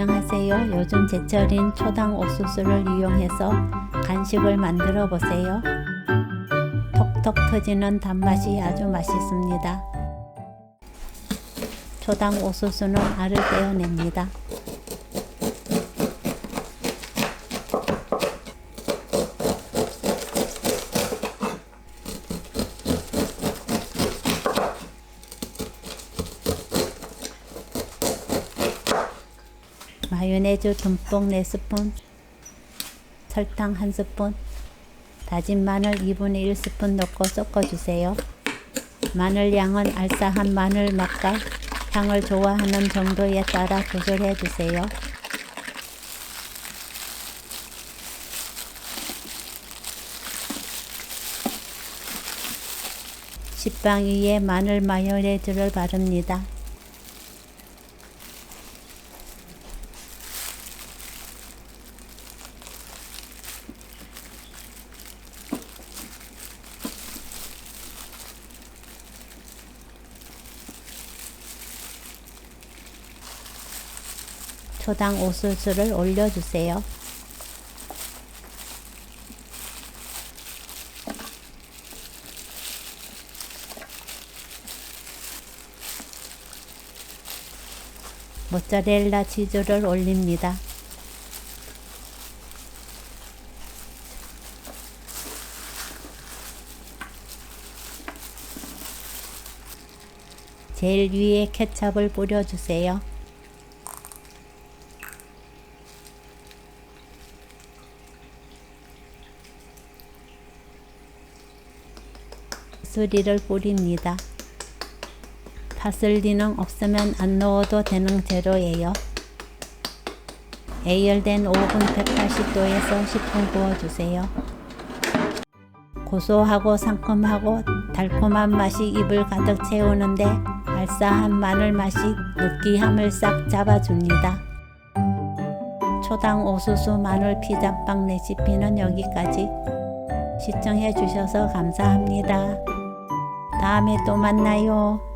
안녕하세요. 요즘 제철인 초당 옥수수를 이용해서 간식을 만들어 보세요. 톡톡 터지는 단맛이 아주 맛있습니다. 초당 옥수수는 알을 떼어냅니다. 마요네즈 듬뿍 4스푼, 설탕 1스푼, 다진 마늘 2분의 1스푼 넣고 섞어주세요. 마늘 양은 알싸한 마늘 맛과 향을 좋아하는 정도에 따라 조절해 주세요. 식빵 위에 마늘 마요네즈를 바릅니다. 초당 옥수수를 올려주세요. 모짜렐라 치즈를 올립니다. 제일 위에 케첩을 뿌려주세요. 파슬리를 뿌립니다. 파슬리는 없으면 안 넣어도 되는 재료예요. 예열된 오븐 180도에서 10분 구워주세요. 고소하고 상큼하고 달콤한 맛이 입을 가득 채우는데 알싸한 마늘 맛이 느끼함을 싹 잡아줍니다. 초당 옥수수 마늘 피자빵 레시피는 여기까지. 시청해 주셔서 감사합니다. 다음에 또 만나요.